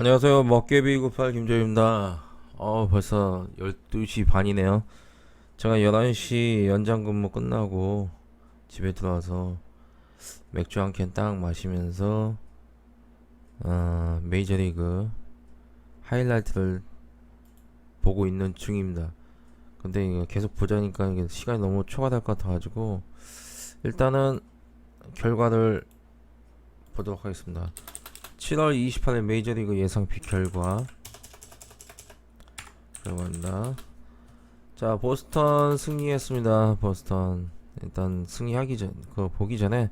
안녕하세요. 먹개비 98 김조입니다. 어, 벌써 12시 반이네요. 제가 11시 연장 근무 끝나고 집에 들어와서 맥주 한 캔 딱 마시면서 어, 메이저리그 하이라이트를 보고 있는 중입니다. 근데 이거 계속 보자니까 이게 시간이 너무 초과될 것 같아가지고 일단은 결과를 보도록 하겠습니다. 7월 28일 메이저리그 예상픽 결과 결과입니다. 자 보스턴 승리했습니다. 보스턴 일단 승리하기 전 그거 보기 전에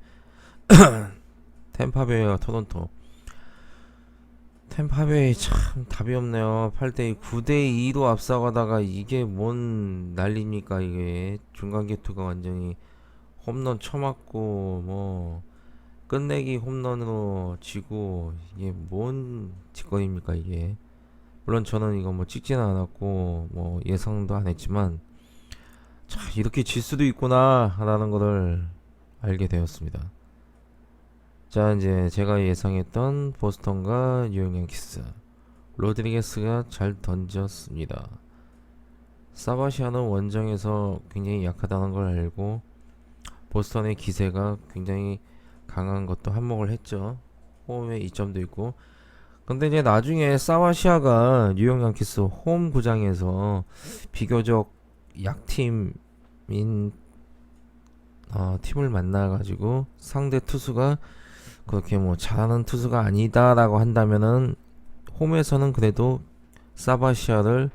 템파베이와 토론토 템파베이 참 답이 없네요. 8대2 9대2로 앞서가다가 이게 뭔 난리입니까 이게 중간 개투가 완전히 홈런 쳐맞고 뭐 끝내기 홈런으로 지고 이게 뭔 짓거리입니까 이게? 물론 저는 이거 뭐 찍지는 않았고 뭐 예상도 안 했지만 자 이렇게 질 수도 있구나 라는 것을 알게 되었습니다. 자 이제 제가 예상했던 보스턴과 뉴욕 양키스 로드리게스가 잘 던졌습니다. 사바시아는 원정에서 굉장히 약하다는 걸 알고 보스턴의 기세가 굉장히 강한 것도 한몫을 했죠. 홈에 이점도 있고. 근데 이제 나중에 사와시아가 뉴욕 양키스 홈 구장에서 비교적 약팀인 어, 팀을 만나가지고 상대 투수가 그렇게 뭐 잘하는 투수가 아니다라고 한다면은 홈에서는 그래도 사바시아를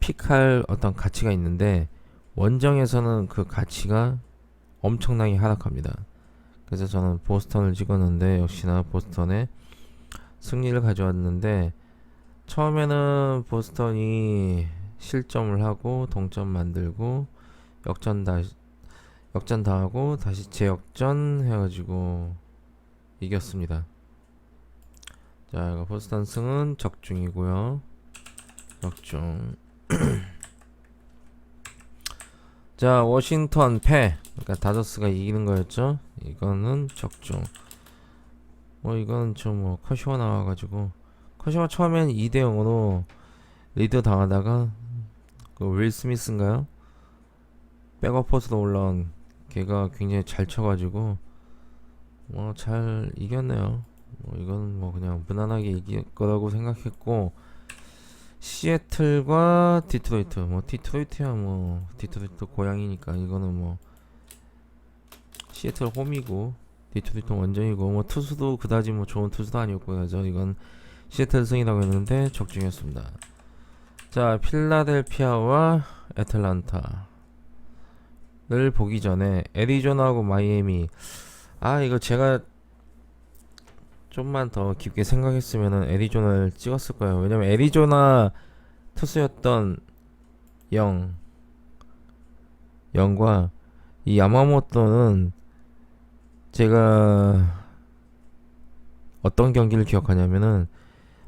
픽할 어떤 가치가 있는데 원정에서는 그 가치가 엄청나게 하락합니다. 그래서 저는 보스턴을 찍었는데 역시나 보스턴에 승리를 가져왔는데 처음에는 보스턴이 실점을 하고 동점 만들고 역전 다 역전 당하고 다시 재역전 해가지고 이겼습니다. 자, 이거 보스턴 승은 적중이고요. 적중. 자, 워싱턴 패. 그러니까 다저스가 이기는 거였죠. 이거는 적중. 뭐 이건 좀뭐 커쇼가 나와가지고 커쇼가 처음엔 2대 0으로 리드 당하다가 그 윌 스미스인가요? 백업 포스로 올라온 걔가 굉장히 잘 쳐가지고 뭐 잘 이겼네요. 뭐 이건 뭐 그냥 무난하게 이길 거라고 생각했고 시애틀과 디트로이트 뭐 디트로이트야 뭐 디트로이트 고향이니까 이거는 뭐 시애틀 홈이고 디트로이트 원정이고 뭐 투수도 그다지 뭐 좋은 투수도 아니었고 그래서 이건 시애틀 승이라고 했는데 적중했습니다. 자 필라델피아와 애틀란타를 보기 전에 애리조나하고 마이애미 아 이거 제가 좀만 더 깊게 생각했으면은 애리조나를 찍었을 거예요. 왜냐면 애리조나 투수였던 영 영과 이 야마모토는 제가 어떤 경기를 기억하냐면은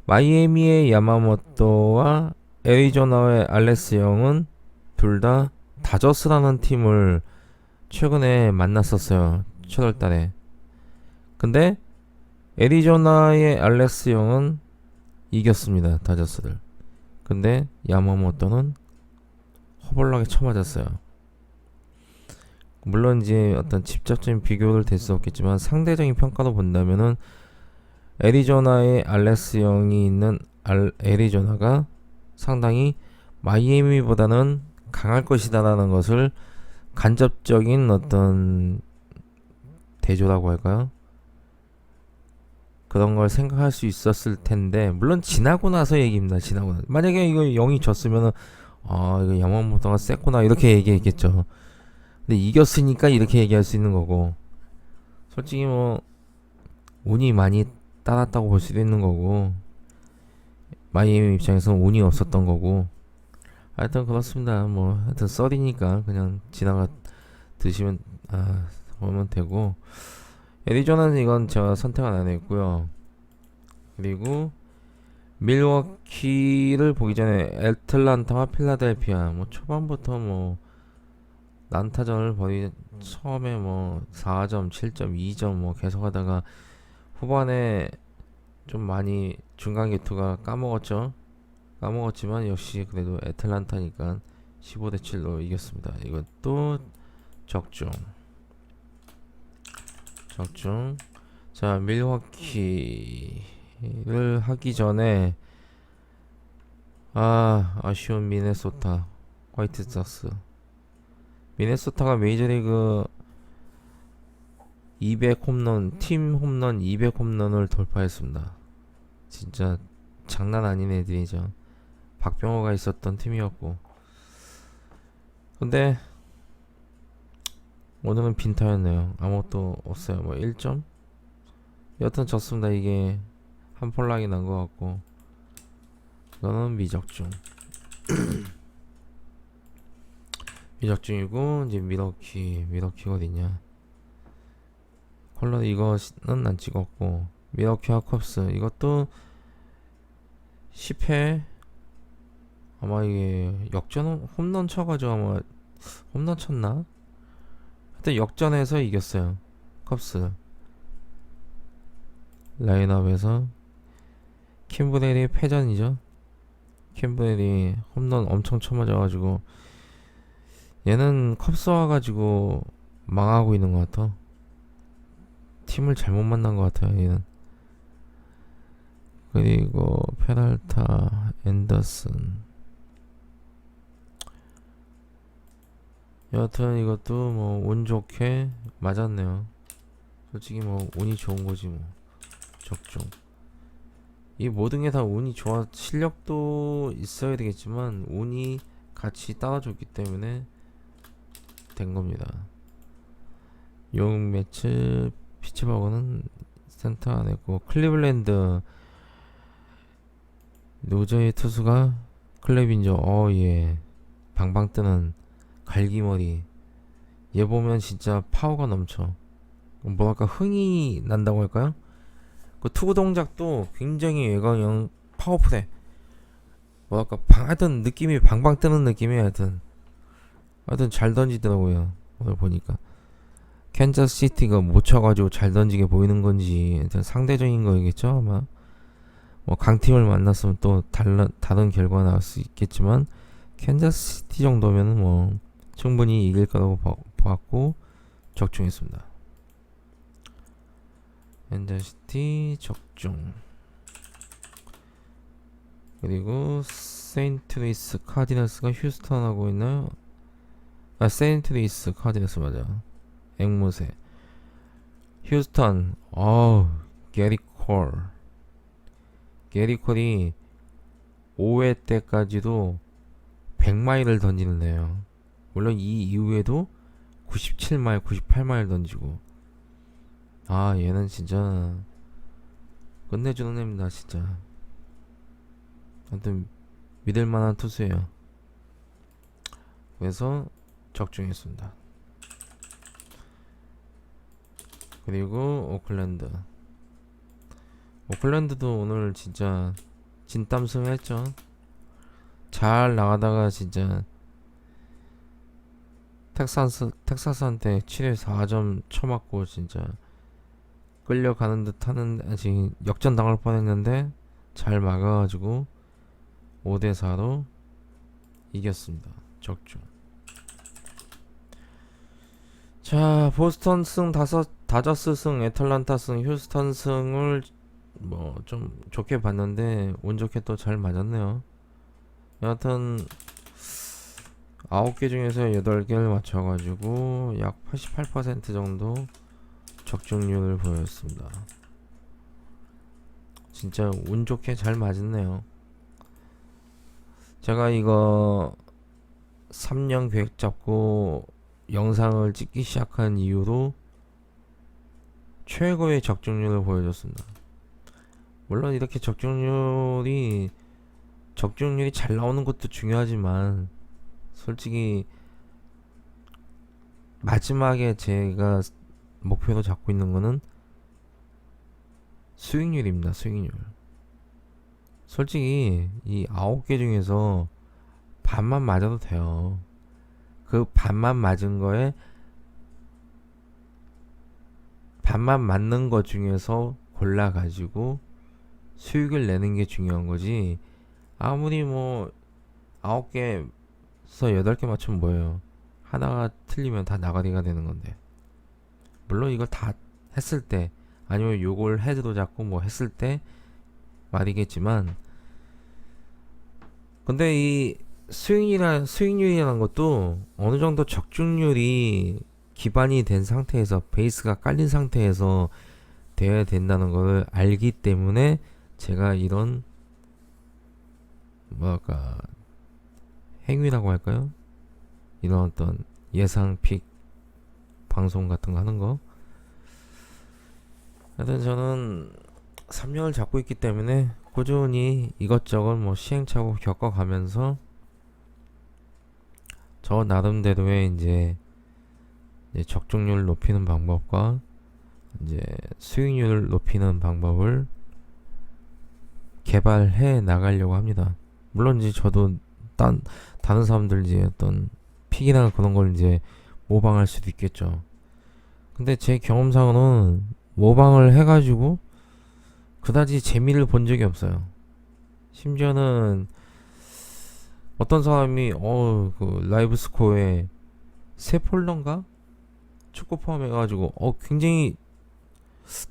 마이애미의 야마모토와 애리조나의 알레스 영은 둘 다 다저스라는 팀을 최근에 만났었어요. 7월 달에. 근데 애리조나의 알렉스 영은 이겼습니다. 다저스를. 근데 야마모토는 허벌나게 쳐맞았어요. 물론 이제 어떤 직접적인 비교를 될 수 없겠지만 상대적인 평가로 본다면은 애리조나의 알렉스 영이 있는 알, 애리조나가 상당히 마이애미보다는 강할 것이다라는 것을 간접적인 어떤 대조라고 할까요? 그런 걸 생각할 수 있었을 텐데 물론 지나고 나서 얘기입니다. 지나고 나서 만약에 이거 0이 졌으면은 아 이거 야마모토가 셌구나 이렇게 얘기했겠죠. 근데 이겼으니까 이렇게 얘기할 수 있는 거고 솔직히 뭐 운이 많이 따랐다고 볼 수도 있는 거고 마이애미 입장에서는 운이 없었던 거고 하여튼 그렇습니다. 뭐 하여튼 썰이니까 그냥 지나가 드시면 아 보면 되고 애리조나는 이건 제가 선택은 안 했고요. 그리고 밀워키를 보기 전에 애틀란타와 필라델피아 뭐 초반부터 뭐 난타전을 벌이 처음에 뭐 4점, 7점, 2점 뭐 계속 하다가 후반에 좀 많이 중간 개투가 까먹었죠. 까먹었지만 역시 그래도 애틀란타니까 15대 7로 이겼습니다. 이것도 적중. 적중. 자, 밀워키를 하기 전에 아, 아쉬운 미네소타 화이트삭스. 미네소타가 메이저리그 200 홈런, 팀 홈런 200 홈런을 돌파했습니다. 진짜 장난 아닌 애들이죠. 박병호가 있었던 팀이었고. 근데 오늘은 빈타였네요. 아무것도 없어요. 뭐 1점? 여튼 졌습니다. 이게 한 폴락이 난 것 같고. 이거는 미적중. 미적중이고 이제 미러키 어딨냐? 컬러 이거는 안 찍었고 미러키와 컵스. 이것도 10회 아마 이게 역전 홈런 쳐가지고 아마 홈런 쳤나? 하여튼 역전해서 이겼어요 컵스. 라인업에서. 킴브렐이 패전이죠. 킴브렐이 홈런 엄청 쳐맞아가지고 얘는 컵스 와가지고 망하고 있는 것 같아. 팀을 잘못 만난 것 같아요 얘는. 그리고 페랄타 앤더슨. 여하튼 이것도 뭐 운 좋게 맞았네요. 솔직히 뭐 운이 좋은 거지 뭐. 적중. 이 모든 게 다 운이 좋아 실력도 있어야 되겠지만 운이 같이 따라줬기 때문에 된 겁니다. 용 매치 피츠버그는 센터 안 했고 클리블랜드 노저의 투수가 클레빈저 어예. 방방 뜨는 갈기머리. 얘 보면 진짜 파워가 넘쳐. 뭐랄까 흥이 난다고 할까요? 그 투구 동작도 굉장히 얘가 영 파워풀해. 뭐랄까 방, 하여튼 느낌이 방방 뜨는 느낌이 하여튼 하여튼 잘 던지더라고요 오늘 보니까 캔자스 시티가 못 쳐가지고 잘 던지게 보이는 건지 상대적인 거겠죠 아마 뭐 강팀을 만났으면 또 달라, 다른 결과가 나올 수 있겠지만 캔자스 시티 정도면은 뭐 충분히 이길 거라고 봐- 봤고 적중했습니다. 캔자스 시티 적중 그리고 세인트 루이스 카디너스가 휴스턴하고 있나요? 아 세인트루이스 카디너스 맞아. 앵무새. 휴스턴. 어우 게리 콜. 게리 콜이 5회 때까지도 100마일을 던지는 애요 물론 이 이후에도 97마일 98마일 던지고. 아 얘는 진짜 끝내주는 애입니다 진짜. 아무튼 믿을만한 투수예요. 그래서 적중했습니다 그리고 오클랜드. 오클랜드도 오늘 진짜 진땀승 했죠. 잘 나가다가 진짜 텍사스 텍사스한테 7회 4점 쳐맞고 진짜 끌려가는 듯 하는 아직 역전 당할 뻔했는데 잘 막아가지고 5대 4로 이겼습니다. 적중. 자 보스턴 승 다섯 다저스 승 애틀란타 승 휴스턴 승을 뭐 좀 좋게 봤는데 운 좋게 또 잘 맞았네요. 여하튼 아홉 개 중에서 여덟 개를 맞춰가지고 약 88% 정도 적중률을 보였습니다. 진짜 운 좋게 잘 맞았네요. 제가 이거 3년 계획 잡고 영상을 찍기 시작한 이후로 최고의 적중률을 보여줬습니다. 물론 이렇게 적중률이 적중률이 잘 나오는 것도 중요하지만 솔직히 마지막에 제가 목표로 잡고 있는 거는 수익률입니다. 수익률. 솔직히 이 아홉 개 중에서 반만 맞아도 돼요. 그 반만 맞은 거에 반만 맞는 것 중에서 골라 가지고 수익을 내는 게 중요한 거지. 아무리 뭐 아홉 개에서 여덟 개 맞추면 뭐예요? 하나가 틀리면 다 나가리가 되는 건데. 물론 이걸 다 했을 때 아니면 요걸 헤드도 잡고 뭐 했을 때 말이겠지만 근데 이 수익이라 수익률이라는 것도 어느 정도 적중률이 기반이 된 상태에서 베이스가 깔린 상태에서 돼야 된다는 걸 알기 때문에 제가 이런 뭐랄까 행위라고 할까요? 이런 어떤 예상 픽 방송 같은 거 하는 거 하여튼 저는 3년을 잡고 있기 때문에 꾸준히 이것저것 뭐 시행착오 겪어가면서 저 나름대로의 이제, 이제 적중률 높이는 방법과 이제 수익률을 높이는 방법을 개발해 나가려고 합니다. 물론 이제 저도 딴 다른 사람들 이제 어떤 픽이나 그런 걸 이제 모방할 수도 있겠죠. 근데 제 경험상으로는 모방을 해가지고 그다지 재미를 본 적이 없어요. 심지어는 어떤 사람이 어 그 라이브 스코어에 세 폴더인가 축구 포함해가지고 어 굉장히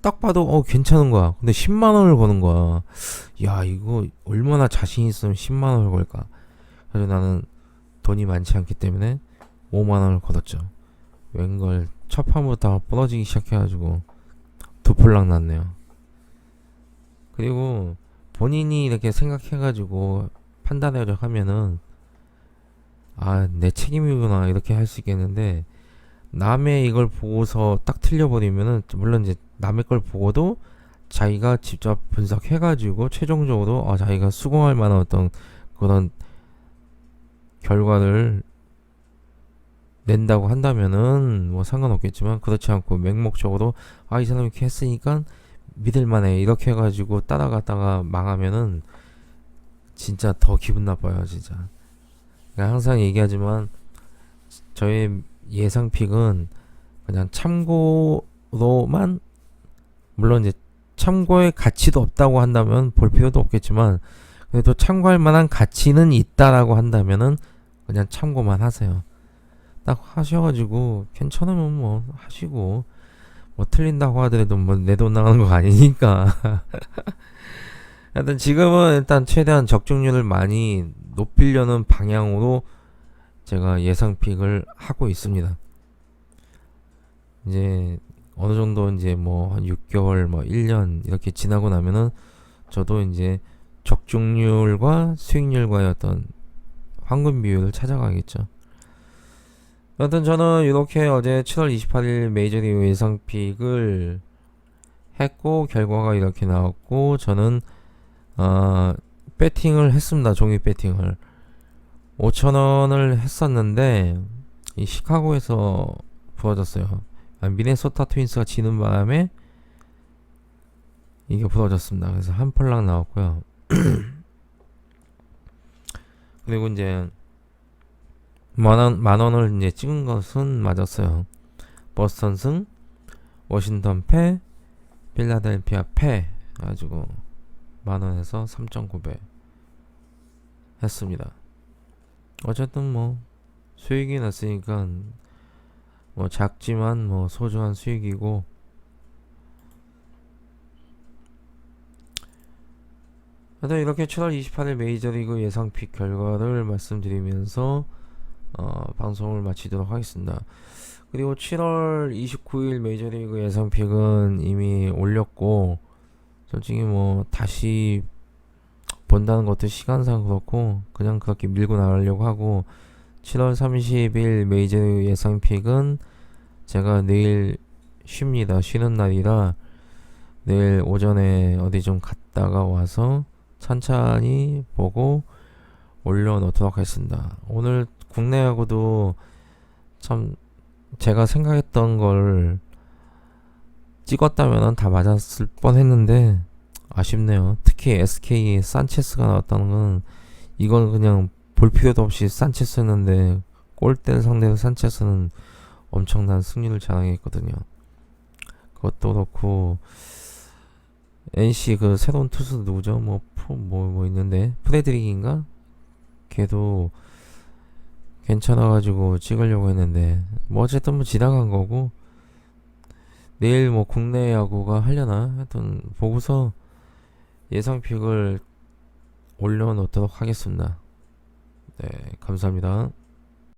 딱 봐도 어 괜찮은 거야. 근데 10만 원을 거는 거야. 야 이거 얼마나 자신 있으면 10만 원을 걸까? 그래서 나는 돈이 많지 않기 때문에 5만 원을 걸었죠. 웬걸 첫 판부터 부러지기 시작해가지고 두 폴락 났네요. 그리고 본인이 이렇게 생각해가지고 판단하려고 하면은 아 내 책임이구나 이렇게 할 수 있겠는데 남의 이걸 보고서 딱 틀려버리면은 물론 이제 남의 걸 보고도 자기가 직접 분석해가지고 최종적으로 아 자기가 수긍할 만한 어떤 그런 결과를 낸다고 한다면은 뭐 상관없겠지만 그렇지 않고 맹목적으로 아 이 사람이 이렇게 했으니까 믿을만해 이렇게 해가지고 따라가다가 망하면은 진짜 더 기분 나빠요 진짜 그러니까 항상 얘기하지만 저의 예상 픽은 그냥 참고로만 물론 이제 참고의 가치도 없다고 한다면 볼 필요도 없겠지만 그래도 참고할 만한 가치는 있다라고 한다면은 그냥 참고만 하세요. 딱 하셔가지고 괜찮으면 뭐 하시고 뭐 틀린다고 하더라도 뭐 내 돈 나가는 거 아니니까. 하여튼 지금은 일단 최대한 적중률을 많이 높이려는 방향으로 제가 예상 픽을 하고 있습니다. 이제 어느 정도 이제 뭐 한 6개월 뭐 1년 이렇게 지나고 나면은 저도 이제 적중률과 수익률과의 어떤 황금 비율을 찾아가겠죠. 여튼 저는 이렇게 어제 7월 28일 메이저리그 예상 픽을 했고 결과가 이렇게 나왔고 저는 어, 배팅을 했습니다. 종이 배팅을 5천 원을 했었는데 이 시카고에서 부러졌어요. 아, 미네소타 트윈스가 지는 바람에 이게 부러졌습니다. 그래서 한 펄락 나왔고요. 그리고 이제 만원 만원을 이제 찍은 것은 맞았어요. 버스턴 승, 워싱턴 패, 필라델피아 패 가지고 만원에서 3.9배 했습니다. 어쨌든 뭐 수익이 났으니까 뭐 작지만 뭐 소중한 수익이고 하여튼 이렇게 7월 28일 메이저리그 예상 픽 결과를 말씀드리면서 어, 방송을 마치도록 하겠습니다. 그리고 7월 29일 메이저리그 예상 픽은 이미 올렸고 솔직히 뭐 다시 본다는 것도 시간상 그렇고 그냥 그렇게 밀고 나가려고 하고 7월 30일 메이저 예상 픽은 제가 내일 쉽니다. 쉬는 날이라 내일 오전에 어디 좀 갔다가 와서 천천히 보고 올려놓도록 하겠습니다. 오늘 국내하고도 참 제가 생각했던 걸 찍었다면 다 맞았을 뻔 했는데 아쉽네요. 특히 SK에 산체스가 나왔다는 건 이건 그냥 볼 필요도 없이 산체스였는데 골대 상대로 산체스는 엄청난 승리를 자랑했거든요. 그것도 그렇고 NC 그 새로운 투수 누구죠? 뭐, 프로, 뭐, 뭐 있는데. 프레드릭인가? 걔도 괜찮아가지고 찍으려고 했는데. 뭐 어쨌든 뭐 지나간 거고. 내일 뭐 국내 야구가 하려나? 하여튼 보고서 예상픽을 올려놓도록 하겠습니다. 네, 감사합니다.